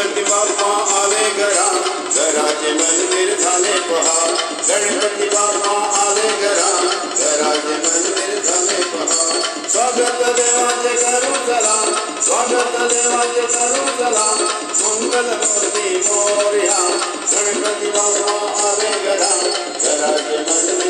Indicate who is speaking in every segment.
Speaker 1: गणपती बाप्पा आले घरा घराचे मंदिर झाले पहा। गणपती बाप्पा आले घरा घराचे मंदिर झाले पहा। स्वागत देवाचे करू चला स्वागत देवाचे करू चला मंगल मूर्ती मोर्या, गणपती बाप्पा आले घरा घराचे मंदिर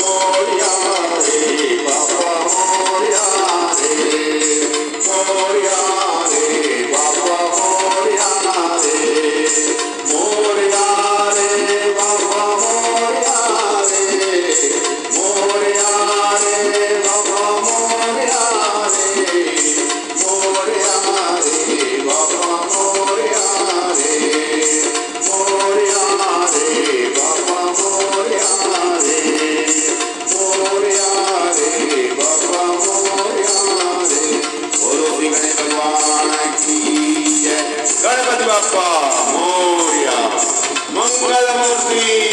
Speaker 1: Lord. अप्पा मोर्या मंगलमूर्ती